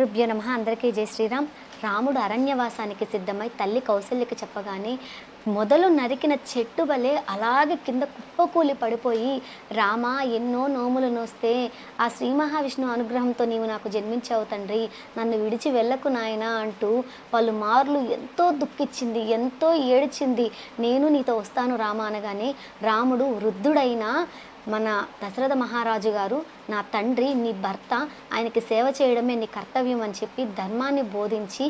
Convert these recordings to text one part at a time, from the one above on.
రుభ్య నమ. అందరికీ జై శ్రీరామ్. రాముడు అరణ్యవాసానికి సిద్ధమై తల్లి కౌశల్యకి చెప్పగానే మొదలు నరికిన చెట్టు వలె అలాగే కింద కుప్పకూలి పడిపోయి రామా ఎన్నో నోములు నోస్తే ఆ శ్రీ మహావిష్ణు అనుగ్రహంతో నీవు నాకు జన్మించావు తండ్రి నన్ను విడిచి వెళ్ళకు నాయనా అంటూ వాళ్ళు మార్లు ఎంతో దుఃఖించింది ఎంతో ఏడ్చింది. నేను నీతో వస్తాను రామ అనగానే రాముడు వృద్ధుడైన మన దశరథ మహారాజు గారు నా తండ్రి నీ భర్త ఆయనకి సేవ చేయడమే నీ కర్తవ్యం అని చెప్పి ధర్మాన్ని బోధించి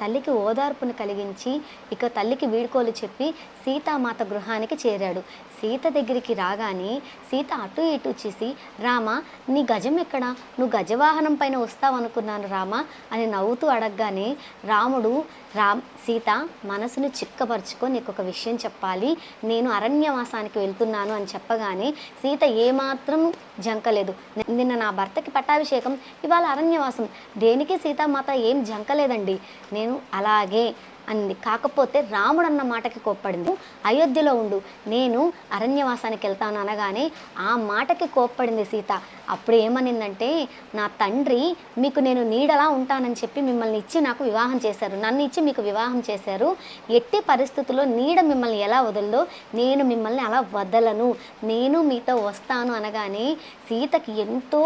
తల్లికి ఓదార్పును కలిగించి ఇక తల్లికి వీడుకోలు చెప్పి సీతామాత గృహానికి చేరాడు. సీత దగ్గరికి రాగానే సీత అటు ఇటు చూసి రామ నీ గజం ఎక్కడ? నువ్వు గజవాహనం పైన వస్తావనుకున్నాను రామ అని నవ్వుతూ అడగగానే రాముడు రామ్ సీత మనసును చిక్కపరుచుకో నీకు ఒక విషయం చెప్పాలి. నేను అరణ్యవాసానికి వెళ్తున్నాను అని చెప్పగానే సీత ఏమాత్రం జంకలేదు. నిన్న నా భర్తకి పట్టాభిషేకం ఇవాళ అరణ్యవాసం. దేనికి సీతామాత ఏం జంకలేదండి? నేను అలాగే అంది. కాకపోతే రాముడు అన్న మాటకి కోప్పడింది. అయోధ్యలో ఉండు. నేను అరణ్యవాసానికి వెళ్తాను అనగానే ఆ మాటకి కోప్పడింది సీత. అప్పుడు ఏమనిందంటే నా తండ్రి మీకు నేను నీడలా ఉంటానని చెప్పి మిమ్మల్ని ఇచ్చి నాకు వివాహం చేశారు. నన్ను ఇచ్చి మీకు వివాహం చేశారు. ఎట్టి పరిస్థితుల్లో నీడ మిమ్మల్ని ఎలా వదలదో నేను మిమ్మల్ని అలా వదలను. నేను మీతో వస్తాను అనగానే సీతకి ఎంతో